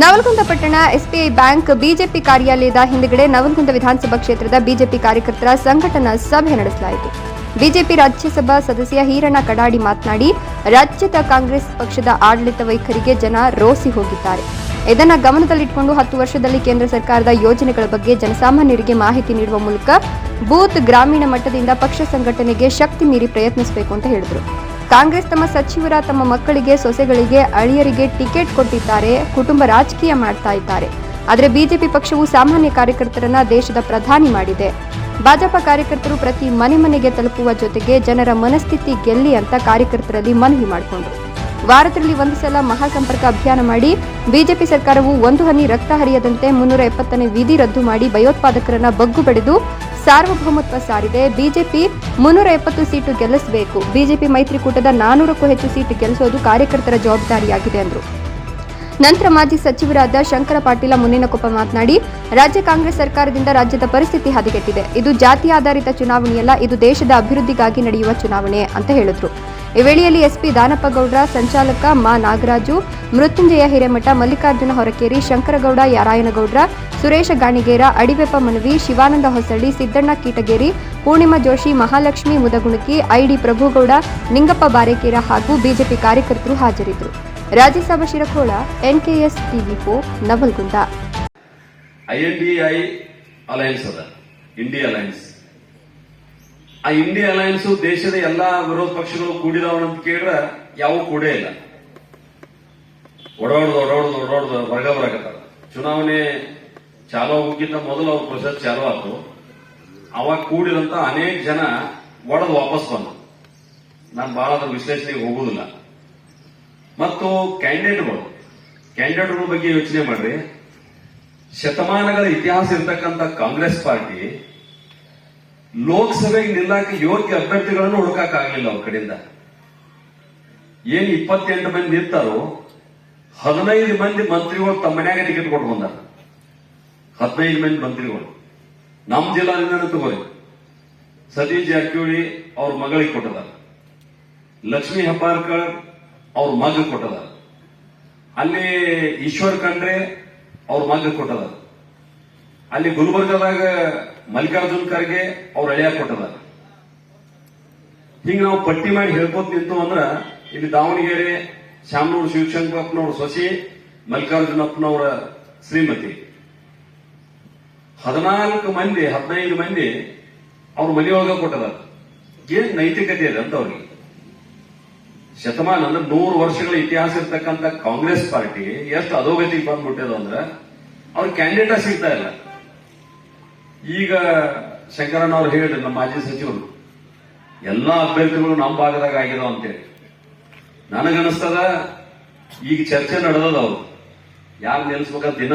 ನವಲಗುಂದ ಪಟ್ಟಣ SBI bank BJP ಕಾರ್ಯಾಲಯದ ಹಿಂದುಗಡೆ ನವಲಗುಂದ ವಿಧಾನಸಭಾ ಕ್ಷೇತ್ರದ ಬಿಜೆಪಿ ಕಾರ್ಯಕರ್ತರ ಸಂಘಟನಾ ಸಭೆ ನಡೆಸಲಾಯಿತು. ಬಿಜೆಪಿ ರಾಜ್ಯಸಭಾ ಸದಸ್ಯ ಹೀರಣ್ಣ ಕಡಾಡಿ ಮಾತನಾಡಿ, ರಾಜ್ಯದ ಕಾಂಗ್ರೆಸ್ ಪಕ್ಷದ ಆಡಳಿತ ವೈಖರಿಗೆ ಜನ ರೋಸಿ ಹೋಗಿದ್ದಾರೆ. ಇದನ್ನು ಗಮನದಲ್ಲಿಟ್ಟುಕೊಂಡು ಹತ್ತು ವರ್ಷದಲ್ಲಿ ಕೇಂದ್ರ ಸರ್ಕಾರದ ಯೋಜನೆಗಳ ಬಗ್ಗೆ ಜನಸಾಮಾನ್ಯರಿಗೆ ಮಾಹಿತಿ ನೀಡುವ ಮೂಲಕ ಬೂತ್ ಗ್ರಾಮೀಣ ಮಟ್ಟದಿಂದ ಪಕ್ಷ ಸಂಘಟನೆಗೆ ಶಕ್ತಿ ಮೀರಿ ಪ್ರಯತ್ನಿಸಬೇಕು ಅಂತ ಹೇಳಿದರು. ಕಾಂಗ್ರೆಸ್ ತಮ್ಮ ಸಚಿವರ, ತಮ್ಮ ಮಕ್ಕಳಿಗೆ, ಸೊಸೆಗಳಿಗೆ, ಅಳಿಯರಿಗೆ ಟಿಕೆಟ್ ಕೊಟ್ಟಿದ್ದಾರೆ, ಕುಟುಂಬ ರಾಜಕೀಯ ಮಾಡ್ತಾ ಇದ್ದಾರೆ. ಆದರೆ ಬಿಜೆಪಿ ಪಕ್ಷವು ಸಾಮಾನ್ಯ ಕಾರ್ಯಕರ್ತರನ್ನ ದೇಶದ ಪ್ರಧಾನಿ ಮಾಡಿದೆ. ಭಾಜಪ ಕಾರ್ಯಕರ್ತರು ಪ್ರತಿ ಮನೆ ಮನೆಗೆ ತಲುಪುವ ಜೊತೆಗೆ ಜನರ ಮನಸ್ಥಿತಿ ಗೆಲ್ಲಿ ಅಂತ ಕಾರ್ಯಕರ್ತರಲ್ಲಿ ಮನವಿ ಮಾಡಿಕೊಂಡರು. ವಾರದಲ್ಲಿ ಒಂದು ಸಲ ಮಹಾಸಂಪರ್ಕ ಅಭಿಯಾನ ಮಾಡಿ ಬಿಜೆಪಿ ಸರ್ಕಾರವು ಒಂದು ಹನಿ ರಕ್ತ ಹರಿಯದಂತೆ ಮುನ್ನೂರ ಎಪ್ಪತ್ತನೇ ವಿಧಿ ರದ್ದು ಮಾಡಿ ಭಯೋತ್ಪಾದಕರನ್ನ ಬಗ್ಗು ಪಡೆದು ಸಾರ್ವಭೌಮತ್ವ ಸಾರಿದೆ. ಬಿಜೆಪಿ ಮುನ್ನೂರ ಎಪ್ಪತ್ತು ಸೀಟು ಗೆಲ್ಲಿಸಬೇಕು. ಬಿಜೆಪಿ ಮೈತ್ರಿಕೂಟದ ನಾನೂರಕ್ಕೂ ಹೆಚ್ಚು ಸೀಟು ಗೆಲ್ಲಿಸೋದು ಕಾರ್ಯಕರ್ತರ ಜವಾಬ್ದಾರಿಯಾಗಿದೆ ಎಂದರು ನಂತರ ಮಾಜಿ ಸಚಿವರಾದ ಶಂಕರ ಪಾಟೀಲ ಮುನೇನಕೊಪ್ಪ ಮಾತನಾಡಿ, ರಾಜ್ಯ ಕಾಂಗ್ರೆಸ್ ಸರ್ಕಾರದಿಂದ ರಾಜ್ಯದ ಪರಿಸ್ಥಿತಿ ಹದಗೆಟ್ಟಿದೆ. ಇದು ಜಾತಿ ಆಧಾರಿತ ಚುನಾವಣೆಯಲ್ಲ, ಇದು ದೇಶದ ಅಭಿವೃದ್ಧಿಗಾಗಿ ನಡೆಯುವ ಚುನಾವಣೆ ಅಂತ ಹೇಳಿದ್ರು. ಈ ವೇಳೆಯಲ್ಲಿ ಎಸ್ಪಿ ದಾನಪ್ಪಗೌಡ್ರ ಸಂಚಾಲಕ ಮಾ ನಾಗರಾಜು, ಮೃತ್ಯುಂಜಯ ಹಿರೇಮಠ, ಮಲ್ಲಿಕಾರ್ಜುನ ಹೊರಕೇರಿ, ಶಂಕರಗೌಡ ಯಾರಾಯನಗೌಡ್ರ ಸುರೇಶ ಗಾಣಿಗೇರ, ಅಡಿವೆಪ್ಪ ಮನವಿ, ಶಿವಾನಂದ ಹೊಸಳ್ಳಿ, ಸಿದ್ದಣ್ಣ ಕೀಟಗೇರಿ, ಪೂರ್ಣಿಮಾ ಜೋಶಿ, ಮಹಾಲಕ್ಷ್ಮಿ ಮುದಗುಣಕಿ, ಐಡಿ ಪ್ರಭುಗೌಡ, ನಿಂಗಪ್ಪ ಬಾರೇಕೇರ ಹಾಗೂ ಬಿಜೆಪಿ ಕಾರ್ಯಕರ್ತರು ಹಾಜರಿದ್ದರು. Rajya Sabha Shirakol, N K S TV four, Navalgund. I N D I alliance ಅದ ಇಂಡಿಯಾ ಅಲಯನ್ಸ್ ಆ ಇಂಡಿಯಾ ಅಲಯನ್ಸ್ ದೇಶದ ಎಲ್ಲಾ ವಿರೋಧ ಪಕ್ಷಗಳು ಕೂಡಿದವನಂತ ಕೇಳಿದ್ರೆ ಯಾವ ಕೂಡೇ ಇಲ್ಲ. ಓಡಾಡೋದು ಓಡಾಡೋದು ಓಡಾಡೋದು ವರ್ಗ ಬರಕತ್ತಾರ ಚುನಾವಣೆ ಚಾಲು ಆಗೋಕ್ಕಿಂತ ಮೊದಲು ಅವ್ರ ಪ್ರೊಸೆಸ್ ಚಾಲೋ ಆಯ್ತು ಅವಾಗ ಕೂಡಿದಂತ ಅನೇಕ ಜನ ಒಡೆದು ವಾಪಸ್ ಬಂದ್ರು. ನಾನು ಬಹಳ ಅದ್ರ ವಿಶ್ಲೇಷಣೆಗೆ ಹೋಗುದಿಲ್ಲ. ಮತ್ತು ಕ್ಯಾಂಡಿಡೇಟ್ಗಳು ಕ್ಯಾಂಡಿಡೇಟ್ಗಳ ಬಗ್ಗೆ ಯೋಚನೆ ಮಾಡ್ರಿ. ಶತಮಾನಗಳ ಇತಿಹಾಸ ಇರತಕ್ಕಂತ ಕಾಂಗ್ರೆಸ್ ಪಾರ್ಟಿ ಲೋಕಸಭೆಗೆ ನಿಲ್ಲಕ ಯೋಗ್ಯ ಅಭ್ಯರ್ಥಿಗಳನ್ನು ಹುಡುಕಕ್ ಆಗ್ಲಿಲ್ಲ ಅವ್ರ ಕಡೆಯಿಂದ. ಏನ್ ಇಪ್ಪತ್ತೆಂಟು ಮಂದಿ ಇರ್ತಾರೋ ಹದಿನೈದು ಮಂದಿ ಮಂತ್ರಿಗಳು ತಮ್ಮ ಮನ್ಯಾಗ ಟಿಕೆಟ್ ಕೊಟ್ಟು ಬಂದಾರ. ಹದಿನೈದು ಮಂದಿ ಮಂತ್ರಿಗಳು. ನಮ್ಮ ಜಿಲ್ಲಾದಿಂದ ತಗೋರಿ. ಸತೀಶ್ ಜಾರಕಿಹೊಳಿ ಅವ್ರ ಮಗಳಿಗೆ ಕೊಟ್ಟದಾರ. ಲಕ್ಷ್ಮೀ ಹೆಬ್ಬಾರ್ಕರ್ ಅವ್ರ ಮಗ ಕೊಟ್ಟದಾರ. ಅಲ್ಲಿ ಈಶ್ವರ್ ಖಂಡ್ರೆ ಅವ್ರ ಮಗ ಕೊಟ್ಟದಾರ. ಅಲ್ಲಿ ಗುಲ್ಬರ್ಗದಾಗ ಮಲ್ಲಿಕಾರ್ಜುನ್ ಖರ್ಗೆ ಅವ್ರು ಅಳಿಯ ಕೊಟ್ಟದ. ಹಿಂಗ ನಾವು ಪಟ್ಟಿ ಮಾಡಿ ಹೇಳ್ಕೊತ ನಿಂತು ಅಂದ್ರ ಇಲ್ಲಿ ದಾವಣಗೆರೆ ಶಾಮನೂರು ಶಿವಶಂಕರಪ್ಪನವ್ರ ಸೊಸಿ ಮಲ್ಲಿಕಾರ್ಜುನಪ್ಪನವರ ಶ್ರೀಮತಿ. ಹದಿನಾಲ್ಕು ಮಂದಿ, ಹದಿನೈದು ಮಂದಿ ಅವ್ರ ಮನೆಯೊಳಗ ಕೊಟ್ಟದ. ಏನ್ ನೈತಿಕತೆ ಇದೆ ಅಂತ ಅವ್ರಿಗೆ. ಶತಮಾನ ಅಂದ್ರೆ ನೂರು ವರ್ಷಗಳ ಇತಿಹಾಸ ಇರ್ತಕ್ಕಂಥ ಕಾಂಗ್ರೆಸ್ ಪಾರ್ಟಿ, ಎಷ್ಟು ಅಧೋಗತಿಗೆ ಬಂದ್ಬಿಟ್ಟಿದೆ ಅಂದ್ರೆ, ಅವ್ರ ಕ್ಯಾಂಡಿಡೇಟ್ ಸಿಗ್ತಾ ಇಲ್ಲ. ಈಗ ಶಂಕರಣ್ಣ ಅವ್ರು ಹೇಳಿದ್ರು, ನಮ್ಮ ಮಾಜಿ ಸಚಿವರು, ಎಲ್ಲ ಅಭ್ಯರ್ಥಿಗಳು ನಮ್ಮ ಭಾಗದಾಗ ಆಗಿದಾವ ಅಂತೇಳಿ. ನನಗನ್ನಿಸ್ತದ, ಈಗ ಚರ್ಚೆ ನಡೆದದ ಅವ್ರು. ಯಾರು ನೆಲೆಸ್ಬೇಕಂತ ದಿನ